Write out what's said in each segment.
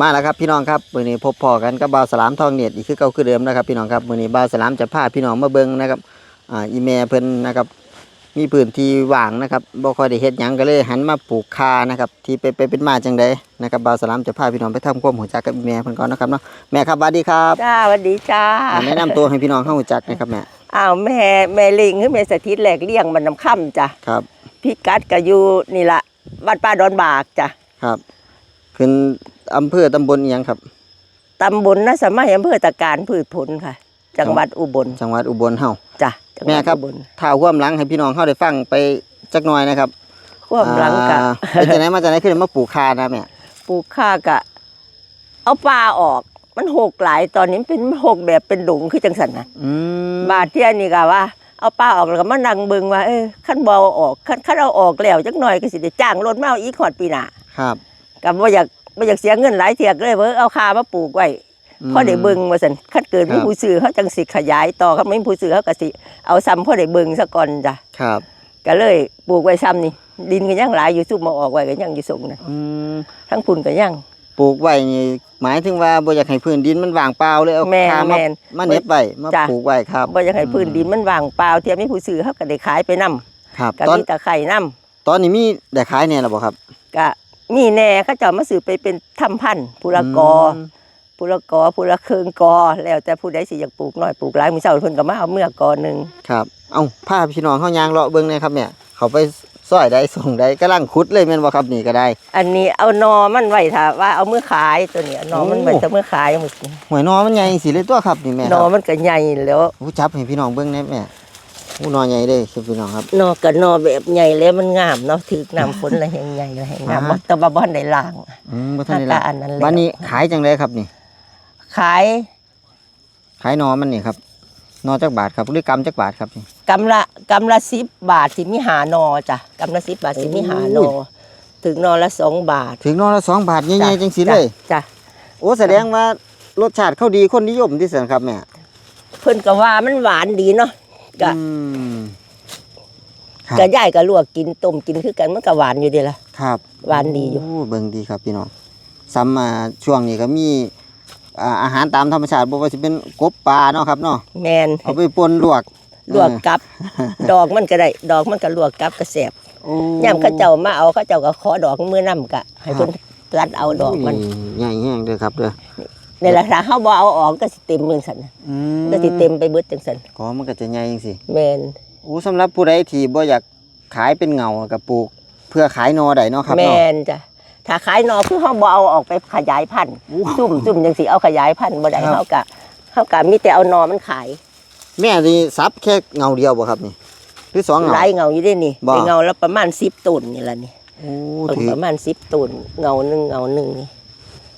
มาแล้วครับพี่น้องครับมื้อนี้พบพอกันกับบ่าวสลามทองเน็ตอีกคือเก่าคือเดิมนะครับพี่น้องครับมื้อนี้บ่าวสลามจะพาพี่น้องมาเบิ่งนะครับอ่าอีแม่เพิ่นนะครับมีพื้นที่ว่างนะครับบ่ค่อยได้เฮ็ดหยังก็เลยหันมาปลูกคานะครับที่ไปไปเป็นมาจังไดนะครับบ่าวสลามจะพาพี่น้องไปทำความรู้จักกับอีแม่เพิ่นก่อนนะครับเนาะแม่ครับสวัสดีครับจ้าสวัสดีจ้าอ่าแนะนำตัวให้พี่น้องเข้ารู้จักนะครับแม่อ้าวแม่แม่ลิงคือแม่สถิตแหลกเลี้ยงมันน้ำค่ำจ้ะครับพี่กัดก็อยู่นี่ละวัดป้าดอนบากจ้ะครับขึ้น อำเภอตำบลอีหยังครับ ตำบลนะสมัยอำเภอตะการพืชผลค่ะ จังหวัดอุบลจังหวัดอุบลเฮา จ้ะจังหวัดแม่ครับ อุบลถ้าความหลังให้พี่น้องเข้าได้ฟังไปจักหน่อยนะครับความหลังกะอ่าเป็นจังไหนมาจากไหนขึ้นมาปลูกคานะแม่ปลูกข้ากะ เอาปลาออก มันหกหลายตอนนี้มันเป็นหกแบบเป็นดุงคือจังสันนะ อืมบาดเที่ยนี่ก็ว่า เอาปลาออกแล้วก็มานั่งเบิ่งว่าเออขั้นบเอาออกขั้นขั้นเอาออกแล้วจักหน่อยก็สิได้จ้างรถมาเอาอีกขอดปีหน้าครับกับว่าอยาก ว่าอยากเสียเงินหลายเทียกเลยเว้ยเอาคามาปลูกไว้พ่อได้เบิ่งว่าซั่นคันเกิดมีผู้ซื้อเขาจังสิขยายต่อคันไม่มีผู้ซื้อเขาก็สิเอาซ้ำพ่อได้เบิ่งซะก่อนจ้ะครับก็เลยปลูกไว้ซ้ำนี่ดินก็ยังหลายอยู่ซุบมาออกไว้ก็ยังอยู่สูงนะอืมทั้งพุ่นก็ยังปลูกไว้นี่หมายถึงว่าบ่อยากให้พื้นดินมันว่างเปล่าเลยเอาแม่นคามาแม่นมาเน็บไว้มาจ้ะปลูกไว้ครับบ่อยากให้พื้นดินมันว่างเปล่าเทียมมีผู้ซื้อเขาก็ได้ขายไปนํครับก็ตอนมีตะไคร่นํตอนนี้มีได้ขายแน่แล้วบ่ครับก็ มีแน่เขาเจ้ามาซื้อไปเป็นทำพันธุ์ผู้ละกอมผู้ละกอผู้ละครึ่งกอ แล้วแต่ผู้ใดสิอยากปลูกน้อยปลูกหลายมื้อเช้าเพิ่นก็มาเอาเมื่อกอหนึงครับเอ้าพาพี่น้องเฮายางเลาะเบิ่งหน่อยครับเนี่ยเขาไปซอยใดส่งใดกำลังขุดเลยแม่นบ่ครับนี่ก็ได้ อันนี้เอานอมันไว้ถ้าว่าเอามือขายตัวนี้เอานอมันไว้โอ้ถ้ามือขายหมดหวยนอมันใหญ่สิเลยตัวครับนี่แม่นคอรับมันก็ใหญ่แล้วโอ้จับให้พี่น้องเบิ่งแหน่แม่ โอ้นอใหญ่เด้ครับพี่น้องครับ นอก็นอแบบใหญ่แล้วมันงามเนาะถือน้ำฝนอะไรแห่งใหญ่แล้วแห่งงามอ่าบ่แต่ว่าบ่ทันได้ล้างอืมบ่ทันได้ละหน้าตาอันนั้นเลยวันนี้ขายจังไดครับนี่ ขาย ขายนอมันนี่ครับนอจักบาทครับหรือกำจักบาทครับนี่กำละกำละ10บาทสิมีหานอจ้ะกำละ10บาทสิมีหานอโอ้ยถึงนอละ2บาท ถึงนอละสองบาทใหญ่จ้ะๆจังสิเลยจ้ะโอ้แสดงว่ารสชาติเขาดีคนนิยมที่สุดครับแม่เพิ่นก็ว่ามันหวานดีเนาะ ก็อืมครับก็ยายก็ลวกกินต้มกินคือกันมันก็หวานอยู่เดีละ ครับหวานดีอยู่ โเบิ่งดีครับพี่น้องซ้ำมาช่วงนี้ก็มีอ่าอาหารตามธรรมชาติบ่ว่าสิเป็นกบปลาเนาะครับเนาะแมนเอาไปปนลวกลวกกับ ดอกมันก็ได้ ดอกมันก็ลวกกับก็แสบโอ้ย่ำเขาเจ้ามาเอาเขาเจ้าก็ขอดอกมือนํกะ ให้เพิ่นรัดเอาดอกมันใหญ่แห้งเด้อครับเด้อ ในราคาเฮาบ่เอาออกก็สิเต็มมือสั่นน่ะอืก็สิเต็มไปเบิดจังซั่นก็มันก็จะใหญ่จังซี่แม่นโอ้สำหรับผู้ใดที่บ่อยากขายเป็นเงาก็ปลูก เพื่อขายหนอได้เนาะครับแม่เนาะ นจ้ะถ้าขายหนอคือเฮาบ่เอาออกไปขยายพันธุ์ซุ่มซุ่มจังสิเอาขยายพันธุ์บ่ได้ครับ เฮากะเฮากะมีแต่เอาหนอมันขายแม่นี่ซับแค่เงาเดียวบ่ครับนี่หรือสองเงา หลายเงาอยู่เด้นี่บ่ ได้เงาละประมาณ10ต้นนี่ล่ะนี่โอ้เอาถือประมาณ10ต้นเงาหนึงเงาหนึงนี่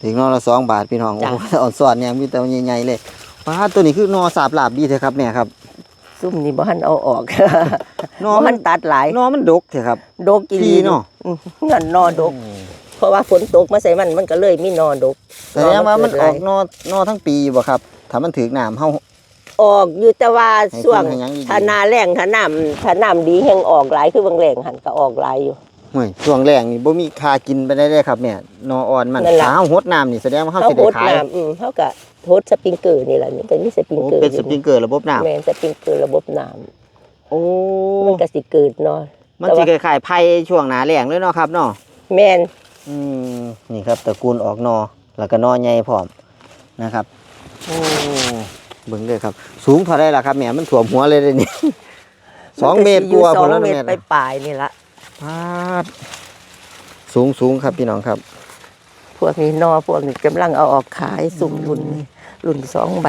ถึงนอละสองบาทพี่น้องจ้ะโอ้อ่อนสอนเนี่ยมีแต่ใหญ่ๆเลยว้าตัวนี้คือนอสาบลาบดีเถอะครับแม่ครับ ซุ่มนี่บ่ทันเอาออกนอบ่มัทันนตัดหลายนอมันดกเถอะครับดกกินดีเนาะ อืมเงินนอดก เพราะว่าฝนตกมาใส่มันมันก็เลยมีนอดกแสดงว่ามันเกิอหอลากยนอนอทั้งปีบ่ครับ ถ้ามันถือน้ำเฮา ออกอยู่แต่ว่าให้ช่วงคนให้หยังอีกถ้านาแรงถ้าน้ำถ้าน้ำดีแห่งออกหลายคือบางแรงหันก็ออกหลายอยู่ ห่วยช่วงแรกนี่บ่มีค่ากินไปได้เลยครับแม่นออ่อนมันนั่นล่ะถ้าเฮาหดน้ำนี่แสดงว่าเฮาเขาสิโหได้ดขายน้ำอืมเขาก็โหดสปริงเกอร์นี่แหละนี่ก็มีสปริงโอ้เกอร์เป็นสปริงเกอร์ระบบน้ำแม่นสปริงเกอร์ระบบน้โอ้ำมันก็สิเกิดเนาะ มันสิคล้ายๆไผ่ช่วงหน้าแล้งเลยเนาะครับเนาะ แม่นอืมนี่ครับตระกูลออกนอแล้วก็นอใหญ่พร้อมนะครับโอ้เบิ่งเด้อครับ สูงเท่าไรล่ะครับแม่มันถ่วมหัวเลยเด้อนี่ สองเมตรกว่าสพอองแล้วนะเมตแม่รไปนะปลายๆนี่ละ พาดสูงสูงครับพี่น้องครับ พวกนี้นอพวกนี้กำลังเอาออกขายสุ่มรุ่นนี่รุ่นสองใบ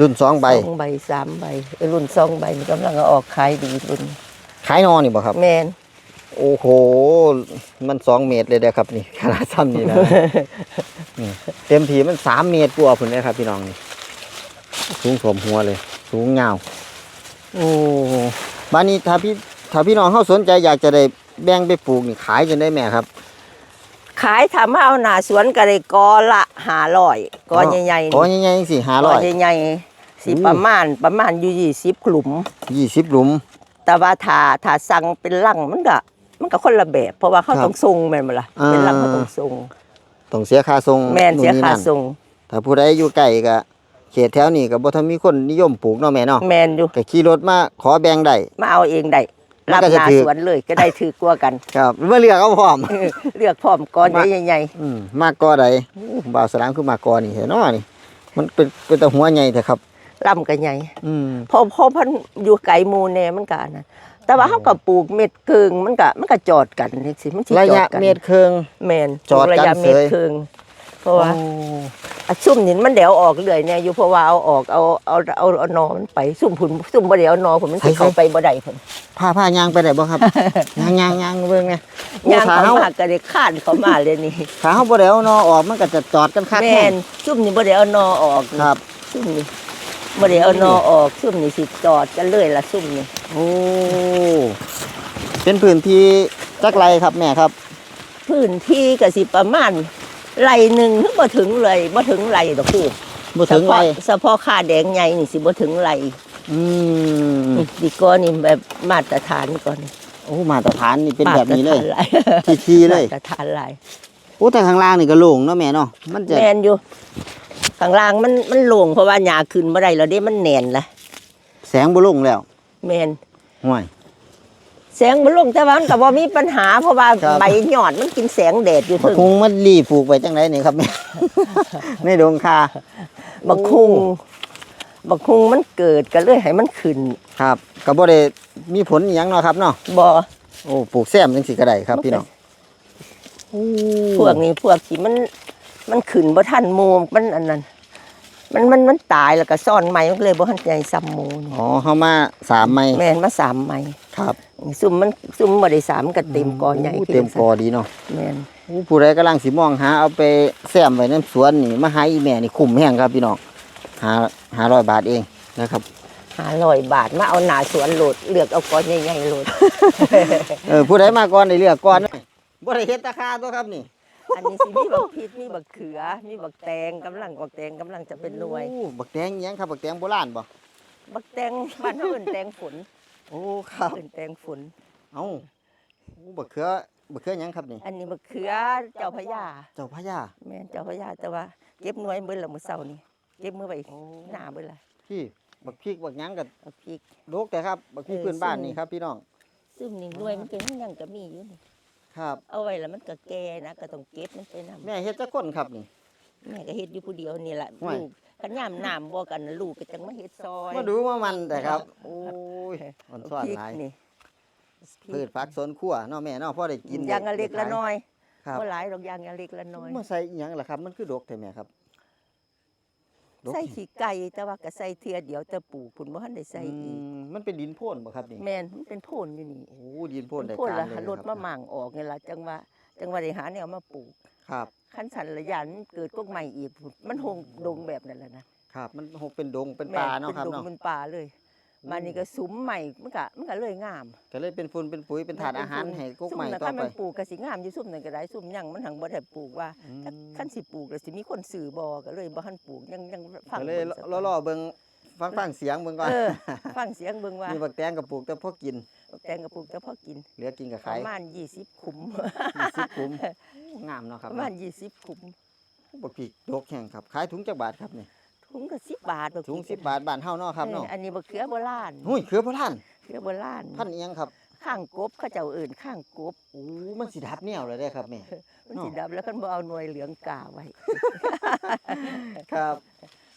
รุ่นสองใบสองใบสามใบเอ้ยรุ่นสองใบนี่กำลังเอาออกขายดีรุ่นขายนอนี่บ่ครับ แมนโอ้โห มันสองเมตรเลยเด้อครับนี่ขนาดซ้ำนี่นะ นี่เต็มทีมันสามเมตรกว่าพุ่นเลยครับ พี่น้องนี่สูงถ่วมหัวเลย สูงยาวโอ้บ้านนี้ถ้าพี่ถ้าพี่น้องเขาสนใจอยากจะได้ แบ่งไปปลูกนี่ขายจะได้แม่ครับ ขายถามว่าเอาหนาสวนก็ได้กอละหาร้อยกอใหญ่ๆอ๋อนี่ใหญ่ๆสี่ห้ากร้ออยใหญ่ๆสิอืมประมาณประมาณอยู่ยี่สิบกลุ่มยี่สิบหลุม แต่ว่าถ้าถ้าสั่งเป็นลังมันก็มันก็คนละแบบ เพราะว่าเขาครับต้องทรงแม่นบ่ล่ะอ่าเป็นลังเขาต้องทรงต้องเสียค่าส่งแม่นเสียนู่ค่านั่นส่งถ้าผู้ใดอยู่ใกล้ก็เขตแถวนี้ก็บ่ทันมีคนนิยมปลูกเนาะแม่เนาะแม่นอยู่ก็ขี่รถมาขอแบ่งได้มาเอาเองได้มัน รับก็หจะน้าถือสวนเลยก็ได้ถือกลัวกันครับเมื่อเลือกเอาพร้อมเออเลือกพร้อมก้อนมาใหญ่อืมมากกอใดอู้บ่าวสลามคือมากกอนี่เห็นเนาะนี่มันเป็นเป็นแต่หัวใหญ่แต่ครับๆล่ำก็ใหญ่อืมพอพอเพันอยู่ไกลหมู่แน่มันก็อันนะแต่ว่าอืมเฮาก็ปลูกเม็ดเคิงมันก็มันก็จอดกันจังซี่มันสิระจอยะดกันเมตรครึ่งแม่นจอดกันระยะเม็ดเสยเคิง เพราะว่าโอ้อะซุ่มนี่มันเดี๋ยวออกเรื่อยเนี่ยอยู่เพราะว่าเอาออกเอาเอาเอาเอานอมันไปซุ่มผุนซุ่มบ่เดี๋ยวเอานอผุนมันสิเข้าไปบ่ได้ผุนผ้าผ้ายางไปได้บ่ครับยางยางยางเบิ่งไงย่างขาเขาเฮามาก็ได้คานเขามาเลยนี่ขาเฮาบ่ได้เอานอออกมันก็จะจอดกันคักแม่นซุ่มนี่บ่ได้เอานอออกนี่ครับซุ่มนี่บ่ได้เอานอออกซุ่มนี่สิจอดกันเลยล่ะซุ่มนี่โอ้เป็นพื้นที่จักไรครับแม่ครับ พื้นที่ก็สิประมาณ ไร่หนึงถึงบ่ถึงเลยบ่ถึงไร่ดอกพี่บ่ถึงไรเฉพาะเฉพาะค่าแดงใหญ่นี่สิบ่ถึงไร่อืมนี่ดีก่อนนี่แบบมาตรฐานก่อนนี่โอ้มาตรฐานนี่เป็นแบบนี้เลยมาตรฐานหลายทีทีๆเลยมาตรฐานหลายโอ้แต่ข้างล่างนี่ก็โล่งเนาะแม่เนาะมันจะแมนอยู่ข้างล่างมันมันโล่งเพราะว่าหญ้าขึ้นบ่ได้แล้วเด้มันแน่นละแสงบ่ลงแล้วแมนห่วย แสงบ่ลงแต่ว่ามันก็บ่มีปัญหาเพราะว่าครับ ใบยอดมันกินแสงแดดอยู่บักถึงคุงมันรีปลูกไว้จังไดนี่ครับแม่ ในดงคาบักคุงบักคุงมันเกิดก็เลยให้มันขึ้นครับก็บ่ได้มีผลอหยังเนาะครับเนาะบ่โอ้ปลูกแซมจังสิก็ได้ครับพี่น้องพวกนี้พวกที่มันมันขึ้นบ่ทันหมู่มันอันนั้น มันมันมันตายแล้วก็ซ่อนใหม่มันก็เลยบ่ทันใหญ่ซ้ำหมู่นี่อ๋อเฮามาสามไม้แม่นมาสามใหม่ครับซุ่มมันซุ่มบ่ได้สามมันก็เต็มกอใหญ่โอ้ขึ้นเต็มกอดีเนาะแม่นโอ้ผู้ใดกำลังสิมองหาเอาไปแซมไว้ในสวนนี่มาหาอีแม่นี่คุ้มแฮงครับพี่น้องหาหาร้อยบาทเองนะครับห้าร้อยบาทมาเอาหนาสวนโหลดเลือกเอาก้อนใหญ่ๆโหลด เออผู้ใดมาก่อนได้เลือกก่อนบ่ได้เฮ็ดราคาตัวครับนี่ อันนี้สิมีบักพริกมีบักเขือ มีบักแตงกำลังบักแตงกำลังจะเป็นหน่วย โอ้บักแตงอิหยังครับบักแตงโบราณบ่บักแตงบ้านเขาเอิ้นแตงฝนโอ้ครับ เอิ้นแตงฝน เอ้าโอ้บักเขือบักเขือหยังครับนี่ อันนี้บักเขือเจ้าพระยาเจ้าพญาแม่นเจ้าพระยาแต่ว่าเก็บหน่วยเบิ่ละมื้อเช้านี่เก็บมื้อไว้โอ้หน้าเบิ่ละพี่บักพริกบักหยังกับบักพริก โลกแต่ครับบักพริกเออพื้นบ้านซึ่ง นี่ครับพี่น้อง ซึ่งนี่หน่วยมันเป็นยังก็มีอยู่นี่ ครับ เอาไว้แล้วมันก็แก่นะก็ต้องเก็บมันไปนำแม่เฮ็ดจักคนครับนี่แม่ก็เฮ็ดอยู่ผู้เดียวนี่ล่ะว้ายลูกคันยามน้ำบ่กันน่ะลูกก็จังมาเฮ็ดซอยมาดูว่ามันแต่ครับ โอ้ยมันซ่อนพริกหลายนี่พืชผักสวนครัวเนาะแม่เนาะพอได้กินอย่างละเล็กละน้อยครับบ่หลายดอกอย่างละเล็กละน้อยมาใส่อิหยังล่ะครับ มันคือดกแต่แม่ครับดก ใส่ขี้ไก่แต่ว่าก็ใส่เทียเดียวแต่ปลูกพุ่นบ่ทันได้ใส่อือีกมมันเป็นดินโพ่นบ่ครับนี่แม่นมันเป็นโพนอยู่นี่โอ้ดินโพ่นได้โพนการละเลยรถคมารับหม่างออกนี่ล่ะจังว่าจังว่าได้หาแนวมาปลูกครับคันสันระยะมันเกิดกกใหม่อีกพุ่นมันหงดงแบบนั้นแหละนะครับ มันหกเป็นดงเป็นแม่ป่าเนาะครับเป็นดงเนาะเป็นป่าเลย มันนี่ก็สุมใหม่มันก็มันก็เลยงามก็เลยเป็นฝุ่นเป็นปุ๋ยเป็นถาดอาหารให้กุ๊กใหม่ซุ่ต่อน่ะคันไปมันปลูกก็สิงามอยู่ซุ่มนั่นก็ได้ซุ่มหยังมันหังบ่ได้ปลูกว่าอืมถ้าคันสิปลูกแล้วสิมีคนซื้อบ่ก็เลยบ่ทันปลูกยังยังฟังก็เลยบิ่งสักรอๆเบิ่งฟังฟังเสียงเบิ่งก่อนเออฟังเสียงเบิ่งว่ามีบักแตงกับปลูกแต่พอกิน แตงก็ปลูกแต่พอกิน เหลือกินกับปขายระมาณ20ขุมสิบคุ้มงามเนาะคปรับระมาณ20ขุมบักพริกดกแห้งครับขายถุงจักบาทครับนี่ ถุงก็10บาทบ่ถุงคิดสิบบาทบ้านเฮาเนาะครับเนาะเอออันนี้บ่เขือโบราณหุ้ยเขือโบราณเขือโบราณพันธุ์อิหยังครับข้างกบเขาเจ้าเอิ้นข้างกบโอ้มันสิดับแนวเลยได้ครับแม่มันสิดำแล้วคันบ่เอาหน่วยเหลืองกาไว้ ครับ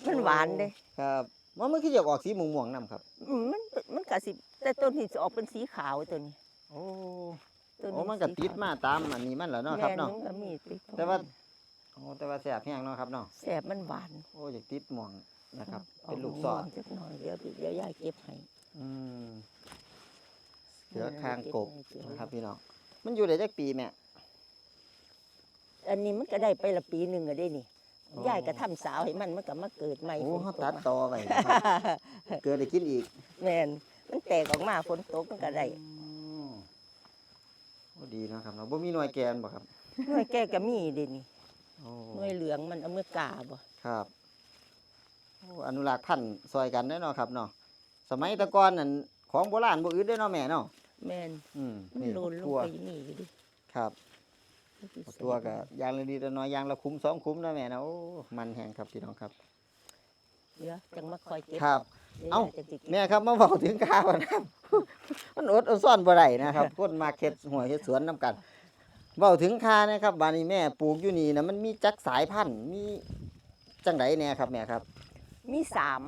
มันหวานเด้ครับว่ามันคืออยากออกสีม่วงๆนํครับอืมมันมันก็สิแต่ต้นนี้สิออกเป็นสีขาวตัวนี้ โอ้ต้นโอ้มันก็ติดมาตามอันนี้มันแหล้วเนาะครับเนาะแม่มัก็มีติดแต่ว่า โอ้แต่ว่าแซ่บแห้งเนาะครับเนาะแสบมันหวานโอ้อยากติดม่วงนะครับอาเป็นลูกม่ซวองจักหน่อยเดี๋ยวเดี๋ยวยายเก็บให้อืมเขือคางกบนะครับ พี่น้องมันอยู่ได้จักปีแม่อันนี้มันก็ได้ไปละปีหนึงอะได้นี่อ๋อยายก็ทำสาวให้มันมันก็มาเกิดใหม่โอ้ฝนเขาตตักดมาต่อไว้นะครับเกิดได้กินอีก แม่นมันแตกออกมาฝนตกมันก็ได้อืมโอ้ดีเนาะครับเนาะบ่มีหน่วยแกนบ่ครับหน่วยแก้ก็มีเด้นี่ โอ้หน่วยเหลืองมันเอามือกาบ่ครับโอ้อนุรักษ์พันธุ์ซอยกันได้อเนาะครับเนาะสมัยแตะก่อนนั่นของโบราณบ่อึดได้อเนาะแม่เนาะแม่นอืมมันนี่โลนลงทั่วไปนี่อยู่ดิครับโตัวก็ยางละดีละน้อยยางละคุ้มสองคุ้มนะแม่นะโอ้มันแห้งครับพี่น้องครับ เดี๋ยวจังมาคอยเก็บครับ ดี๋ยวเอ้าจะจิกแม่ครับมาบอกถึงข้าวนะครับ มันอดเอาซ่อนบ่ได้นะครับคนมาเข็ดหัวเฮ็ดสวนน้ำกัน เว้าถึงคานะครับบานนี้แม่ปลูกอยู่นี่นะมันมีจักสายพันธุ์มีจังไดแน่ครับแม่ครับ มีสาม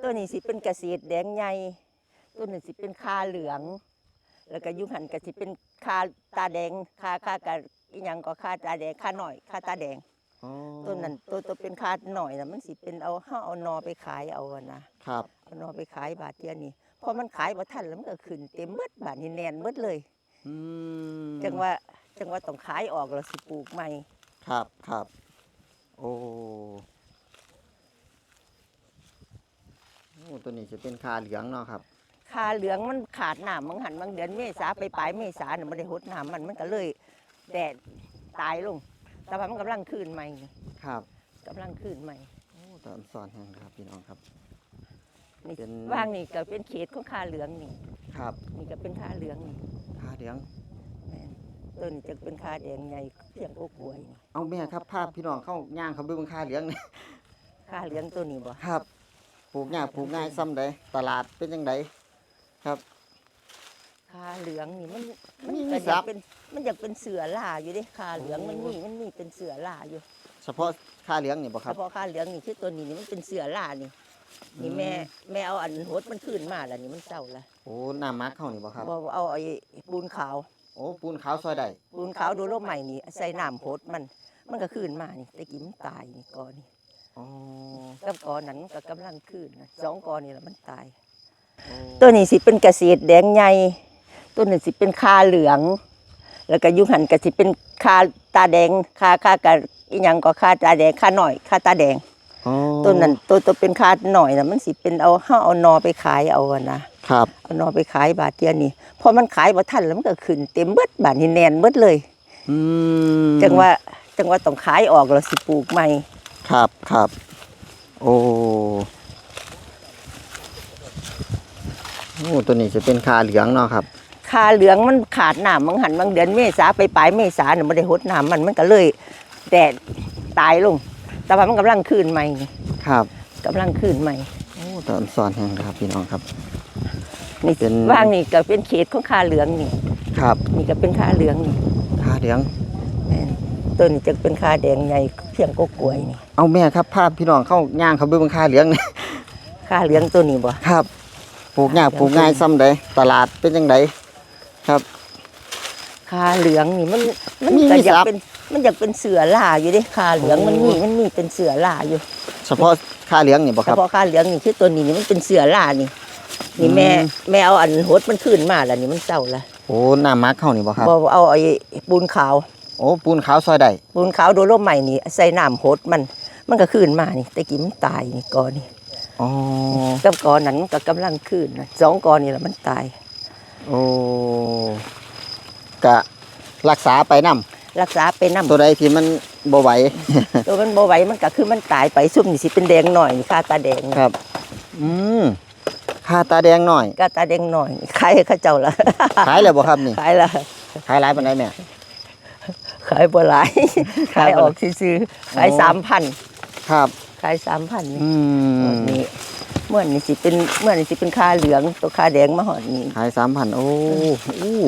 ตัวนี้สิเป็นกระสีแดงใหญ่ตัวนี้สิเป็นคาเหลือง แล้วก็อยุหันก็สิเป็นคาตาแดงคาคากะอีหยังก็คาตาแดงคาหน่อยคาตาแดงอ๋อตัวนั้นตัวตัวเป็นคาหน่อยนะมันสิเป็นเอาเฮาเอานอไปขายเอาอะนะครับเอานอไปขายบาทเดียวนี่พอมันขายบ่ทันแล้วมันก็ขึ้นเต็มเบิดบาทนี่แน่นเบิดเลย อืมจังว่าจังว่าต้องขายออกแล้วสิปลูกใหม่ ครับครับ โอ้โอ้ตัวนี้จะเป็นคาเหลืองเนาะครับ คาเหลืองมันขาดน้ำบางหันบางเดือนเมษาไปปลายเมษาเนี่ยมันได้หดน้ำมันมันก็เลยแดดตายลง แต่ว่ามันกำลังคืนใหม่นี่ครับกำลังคืนใหม่โอ้ตอนสอนแห้งครับพี่น้องครับ นี่เป็น ว่างนี่ก็เป็นเขตของคาเหลืองนี่ ครับ นี่ก็เป็นคาเหลืองนี่คา เหลือง แม่นต้นนี้จะเป็นคาแดงใหญ่เพียงโอ้กล้วยนี่เอาแม่ครับภาพพี่น้องเข้าย่างเขาไปเบิ่งคาเหลืองนี่คาเหลืองตัวนี้บ่ครับปลูกยากปลูกง่ายซ้ำใดตลาดเป็นจังไดครับคาเหลืองนี่มันมันมีก็มีอสัยากบ เป็นมันอยากเป็นเสือล่าอยู่เดิคาเหลืองมันมีมันมีเป็นเสือล่าอยู่เฉพาะคาเหลืองนี่บ่คเฉรับพาะคาเหลืองนี่คือตัวนี้นี่มันเป็นเสือล่านี่ นี่แม่แม่เอาอันหดมันขึ้นมาแล้วนี่มันเศร้าละโอ้หน้ามักเข้านี่บ่ครับ บ่เอาไอ้ปูนขาว โอ้ปูนขาวซอยได้ปูนขาวดูโลกใหม่นี่ใส่น้ำโพดมัน มันก็ขึ้นมานี่ตะกี้มันตายนี่กอนี่อ๋อกับกอนั้นมันก็กำลังขึ้นนะสองกอนี่แหละมันตายโอ้ตัวนี้สิเป็นกระสีแดงใหญ่ตัวนี้สิเป็นคาเหลือง แล้วก็อยุหันก็สิเป็นคาตาแดงคาคากะอีหยังก็คาตาแดงคาหน่อยคาตาแดง อ๋อตัวนั้นตัวตัวเป็นคาหน่อยนะมันสิเป็นเอาเฮาเอานอไปขายเอาอะนะครับเอานอไปขายบาทเดียวนี่พอมันขายบ่ทันแล้วมันก็ขึ้นเต็มเบิดบาทนี่แน่นเบิดเลยอืมจังว่าจังว่าต้องขายออกแล้วสิปลูกใหม่ครับครับโอ้โอ้ตัวนี้จะเป็นคาเหลืองเนาะครับคาเหลืองมันขาดน้ำบางหันบางเดือนเมษาไปปลายเมษาเนี่ยไม่ได้หดน้ำมันมันก็เลยแดดตายลง แต่ว่ามันกำลังคืนใหม่นี่ครับกำลังคืนใหม่โอ้ตอนสอนแห้งครับพี่น้องครับ นี่เป็น ว่างนี่ก็เป็นเขตของคาเหลืองนี่ครับนี่ก็เป็นคาเหลืองนี่คาเหลือง แม่นต้นนี้จะเป็นคาแดงใหญ่เพียงก็กล้วยนี่เอาแม่ครับภาพพี่น้องเข้าย่างเขาไปเบิ่งคาเหลืองนี่คาเหลืองตัวนี้บ่ ครับปลูกยากปลูกง่ายซ้ำใดตลาดเป็นจังไดครับคาเหลืองนี่มันมันมีก็มีอยากสับเป็น มันอยากเป็นเสือล่าอยู่เดิคาเหลืองโอ้มันมีมันมีเป็นเสือล่าอยู่เฉพาะคาเหลืองนี่บ่เฉครับ พาะคาเหลืองนี่คือตัวนี้นี่มันเป็นเสือล่านี่ นี่แม่อืม แม่เอาอันหดมันขึ้นมาแล้วนี่มันเศร้าละโอ้หน้ามักเข้านี่บ่ครับ บ่เอาไอ้ปูนขาว โอ้ปูนขาวซอยได้ปูนขาวโดโลไม้นี่ใส่น้ำหดมันมันก็ขึ้นมานี่ตะกี้มันตายนี่กอนี่อ๋อกับกอนั้นมันก็กำลังขึ้นนะสองกอนี่แหละมันตาย โอ้กะรักษาไปนํ รักษาไปน้ำตัวใดที่มันบ่ไหว ตัวมันบ่ไหวมันก็คือมันตายไปซุ่มนี่สิเป็นแดงหน่อยนี่ค่าตาแดงนี่ครับ อืมค่าตาแดงหน่อยค่าตาแดงหน่อยนี่ขายให้เขาเจ้าละขายแล้วบ่ครับนี่ขายละขายหลายปานใดแม่ขายบ่หลายขายออกซื้อๆขายโอ้สามพันครับขายสามพันนี่อืมนี่เมื่อนี่สิเป็นเมื่อนี่สิเป็นค่าเหลืองตัวค่าแดงมาหอดนี่ขาย3,000โอ้อู้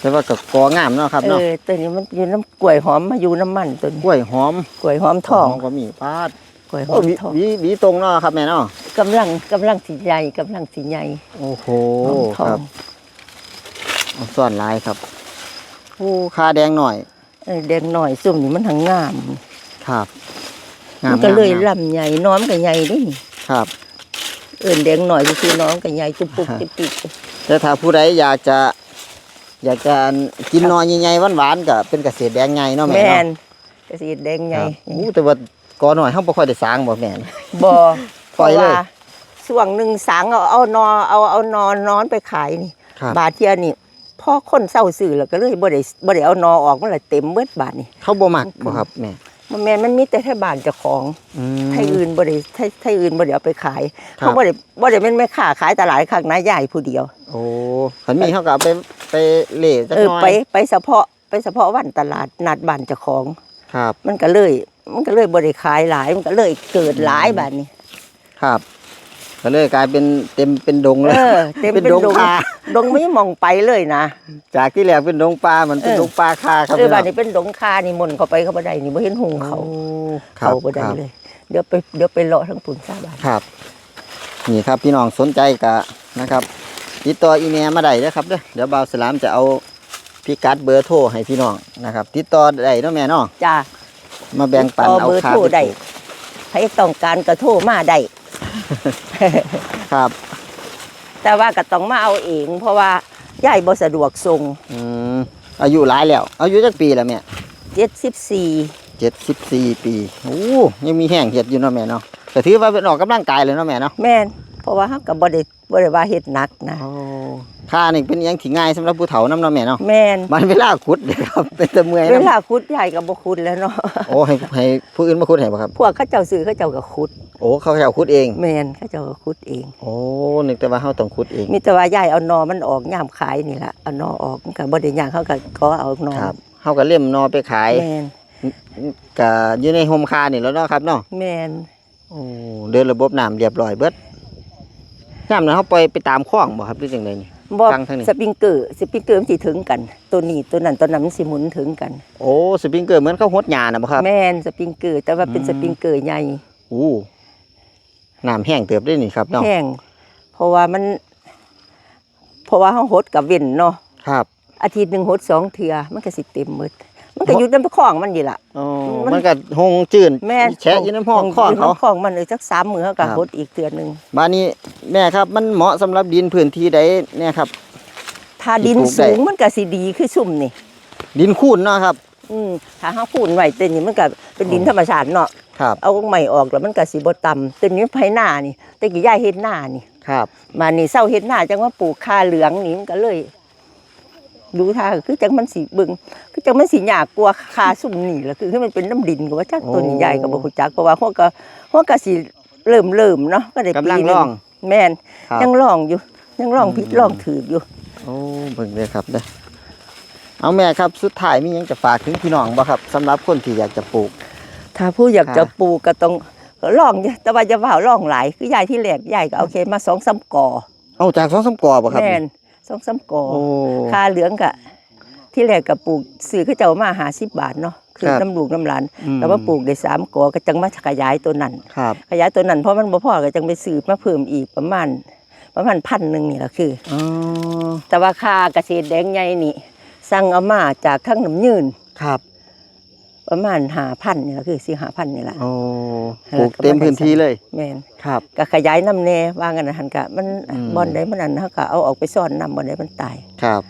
แต่ว่าก็กองามเนาะครับเอเนาะอตัวนี้มันอยู่น้ำกล้วยหอมมาอยู่น้ำมันตัวนี้กล้วยหอมกล้วยหอมทองหก็มีปาดกล้วยหโอ้อมหวีทองหวีหวีตรงเนาะครับแม่เนาะกำลังกำลังสีใหญ่กำลังสีใหญ่โอ้โหหอมทอครังบเอาซ่อนลายครับโอ้ค่าแดงหน่อยเออแดงหน่อยซุ่มนี่มันทั้งงาม ครับมันก็เลยงามลำใหญ่น้อมก็ใหญ่เด้วยครับ เอินแดงหน่อยก็คือน้องก็ใหญ่จุบปุบฮะจิบปิบแต่ถ้าผู้ใดอยากจะ อยากจะกินนอนใหญ่ๆหวานๆก็เป็นเกษตรแดงใหญ่เนาะแม่แม่นเนาะกระสีแดงใหคญ่รับโอ้แต่ว่ากอหน่อยเฮาบ่ค่อยได้สร้างบ่แม่น บ่ปล่อยเลยพราะว่าส่วงหนึ่งสางเอาเอานอเอาเอานอนนอนไปขายนี่ ครับ บาทเทียนี่พ่อคนเศร้าสื่อแล้วก็เลยบ่ได้บ่ได้เอานอออกมันเลยเต็มเบิดบาทนี่เขาบ่มักบ่ครับแม่ มันแม่นมันมีแต่ให้บ้านเจ้าของอืม ไทยอื่นบ่ได้ไทยไทยอื่นบ่ได้เอาไปขายครับ เขาบ่ได้บ่ได้เป็นแม่ค้าขายตลาดข้างนายใหญ่ผู้เดียว โอ้คันมีเฮาก็เอาไปไปเล่จักเออหน่อยไปไปเฉพาะไปเฉพาะวันตลาดนัดบ้านเจ้าของ ครับ มันก็เลย มันก็เลยบริขายหลายมันก็เลยเกิดหลายแบบนี้ ครับ ก็เลยกลายเป็นเต็มเป็นดงเลเอยอเต็มเป็นเป็นดงดงคาดงไม่มองไปเลยนะ จากที่แรกเป็นดงปลาเหมือนเป็นเออ ดงปลาคาครับเออพี่น้บ้าอนงนี้เป็นดงคานี่มนต์เข้าไปเขาบ่ได้นี่บ่เห็นหุงเขาโอ้ครัเขาบบ่ได้ครับเลย เดี๋ยวไปเดี๋ยวไปเลาะทั้งปุ่นซาบ้านครับ นี่ครับพี่น้องสนใจกะนะครับติดต่ออีเมลมาได้เด้อครับเด้อเดี๋ยวบ่าวสลามจะเอาพิกัดเบอร์โทรให้พี่น้องนะครับติดต่อได้เนาะแม่เนาะจ้ามาแบ่งปันติดต่อเอาเบอร์คาโทรไปได้ปลูกใครต้องการก็โทรมาได้ ครับ แต่ว่าก็ต้องมาเอาเอง เพราะว่ายายบ่สะดวกส่งอืมอายุหลายแล้ว อายุจักปีแล้วแม่74เจ็ดสิบสี่ปีโอ้ยังมีแห้งเห็ดอยู่เนาะแม่เนาะก็ถือว่าเป็นออกกำลังกายเลยเนาะแม่เนาะแม่นเพ ราะว่าเฮาก็บ่ได้บ่ได้ว่าเฮ็ดหนักนะโอ้ค่านี่เป็นอิหยังที่ง่ายสำหรับผู้เฒ่านำเนาะแม่เนาะแม่นมันเวลาขุดเด้ครับ เป็นตะเมื่อยเวนะลาขุดยายก็บ่ขุดแล้วเนาะโอ้ให้ให้ผู้อื่นมาขุดให้บ่ครับ พวกเขาเจ้าซื้อเขาเจ้าก็ขุด โอ้เขาจะขุดเอง แม่นเขาเจ้าก็ขุดเอง โอ้นึกแต่ว่าเฮาต้องขุดเอง มีแต่ว่ายายเอานอมันออกย่ามขายนี่ล่ะเอานอออกมันก็บ่ได้ย่างเขาก็ขอเอานอครับเฮาก็เล่มนอไปขายแม่นก็อยู่ในโฮมคานี่แล้วเนาะครับเนาะแม่น โอ้เดินระบบน้ำเรียบร้อยเบิด น้ำนั้นเฮาปล่อยไปตามคลองบ่ครับหรือจังไดนี่ บ่ฟังทางนี้ สปริงเกอร์สปริงเกอร์มันสิถึงกัน ตัวนี้ตัวนั้นตัวนั้นมันสิหมุนถึงกัน โอ้สปริงเกอร์เหมือนเขาหดหญ้าน่ะบ่ครับ แม่นสปริงเกอร์แต่ว่าเป็นอืม สปริงเกอร์ใหญ่อู้น้ำแห้งเติบได้นี่ครับเนาะแห้งเพราะว่ามัน เพราะว่าเฮาหดกับเว้นเนาะครับ อาทิตย์หนึงหดสองเทื่อมันก็สิเต็มหมด มันก็อยู่ในคลองมันนี่ล่ะ อ๋อมัน มันก็หงจืนแม่นแฉะอยู่น้ำห้องคลองเขายู่ในคลองมันเลยสักสามมื้อเขาก็ครับหดอีกเทื่อหนึงบ้านนี้แม่ครับ มันเหมาะสำหรับดินพื้นที่ใดเนี่ยครับ ถ้าดินปลูกได้สูงมันก็สิดีคือซุ่มนี่ ดินคูนเนาะครับ อืมถ้าเฮาพูนไว้เต็นนี่มันก็เป็นดินอ๋อธรรมชาติเนาะครับ เอาใหม่ออกแล้วมันก็สิบ่ต่ำเต็นนี้ไผหน้านี่แต่กี้ยายเฮ็ดหน้านี่ครับ มานี่เศร้าเฮ็ดหน้าจังว่าปลูกคาเหลืองนี่มันก็เลย ดูท่าคือจังมันสิเบิ่งคือจังมันสิยากกลัวคาซุ่มนี่ล่ะคือคือมันเป็นน้ำดินก็ว่าจักต้นใหญ่ก็บ่ฮู้จักเพราะว่าพวกก็พวกก็สิเริ่มเริ่มเนาะก็ได้กำลังปีหนึ่ร่อง แม่นครับ ยังลองอยู่ยังลองผิดอืมลองถูกอยู่ โอ้เบิ่งเลยครับเด้อเอาแม่ครับสุดท้ายมีหยังจะฝากถึงพี่น้องบ่ครับสำหรับคนที่อยากจะปลูก ถ้าผู้อยากค่ะจะปลูกก็ต้องลองอยู่แต่ว่าจะว่าลองหลายคือยายที่แรกยายก็เอาเคมาสองสามกอเอาจากสองสามกอบ่ครับแม่น สองสามกอโอ้คาเหลืองกะ ที่แรกก็ปลูกซื้อเขาเจ้ามาหาสิบบาทเนาะคือครับน้ำลูกน้ำหลานอืมแต่ว่าปลูกได้สามกอก็จังมาขยายตัวนั้นครับขยายตัวนั้นเพราะมันบ่พอก็จังไปซื้อมาเพิ่มอีกประมาณประมาณพันหนึ่งนี่แหละคืออ๋อแต่ว่าค่าเกษตรแดงใหญ่นี่สั่งเอามาจากข้างน้ำยืนครับ ประมาณหาพันนี่แหละคือสี่หาพันนี่แหละโอ้ปลูกเต็มพื้นที่เลยแม่นครับก็ขยายน้ำแน่ว่างันนะหันกะมันอืมบอนใดมันนั่นเขาก็เอาออกไปซ่อนน้ำบอนใดมันตายครับ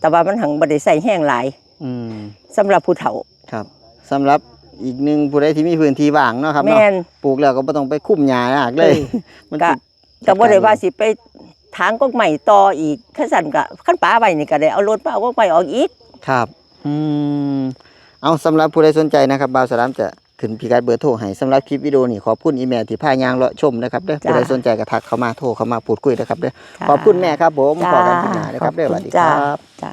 แต่ว่ามันหังบ่ได้ใส่แห้งหลายอืมสำหรับผู้เฒ่าครับสำหรับอีกหนึ่งผู้ใดที่มีพื้นที่ว่างเนาะครับเนาะแม่นปลูกแล้วก็บ่ต้องไปคุ้มหญ้ายากเลยเออมันก็สิก็บ่ได้ว่าสิไปทางกกใหม่ต่ออีกขั้นสั่นก็ขั้นป้าไว้นี่ก็ได้เอารถมาเอากกใหม่ออกอีกครับ อืม เอาสำหรับผู้ใดสนใจนะครับบ่าวสลามจะขึ้นพิกัดเบอร์โทรให้สำหรับคลิปวิดีโอนี้ขอบคุณอีเมลที่พายางเลาะชมนะครับเด้อผู้ใดสนใจก็ทักเข้ามาโทรเข้ามาพูดคุยนะครับเด้อจ้าขอบคุณแม่ครับผมจ้าขอกันทีหน้านะครับเด้อสวัสดีคจ้ารับจ้า